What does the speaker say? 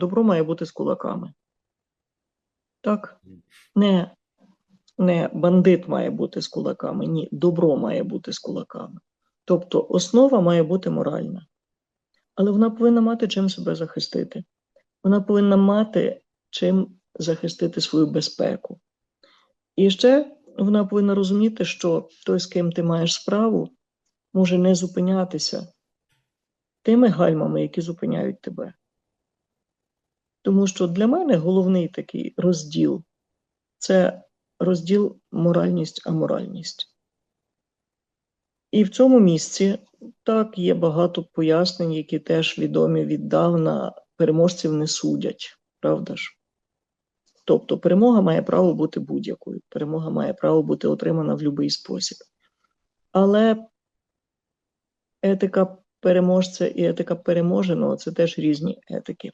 добро має бути з кулаками. Так? Не, не бандит має бути з кулаками, ні, добро має бути з кулаками. Тобто основа має бути моральна. Але вона повинна мати чим себе захистити. Вона повинна мати чим захистити свою безпеку. І ще вона повинна розуміти, що той, з ким ти маєш справу, може не зупинятися тими гальмами, які зупиняють тебе. Тому що для мене головний такий розділ це розділ моральність, аморальність. І в цьому місці так є багато пояснень, які теж відомі віддавна переможців не судять, правда ж? Тобто перемога має право бути будь-якою, перемога має право бути отримана в будь-який спосіб. Але етика переможця і етика переможеного це теж різні етики.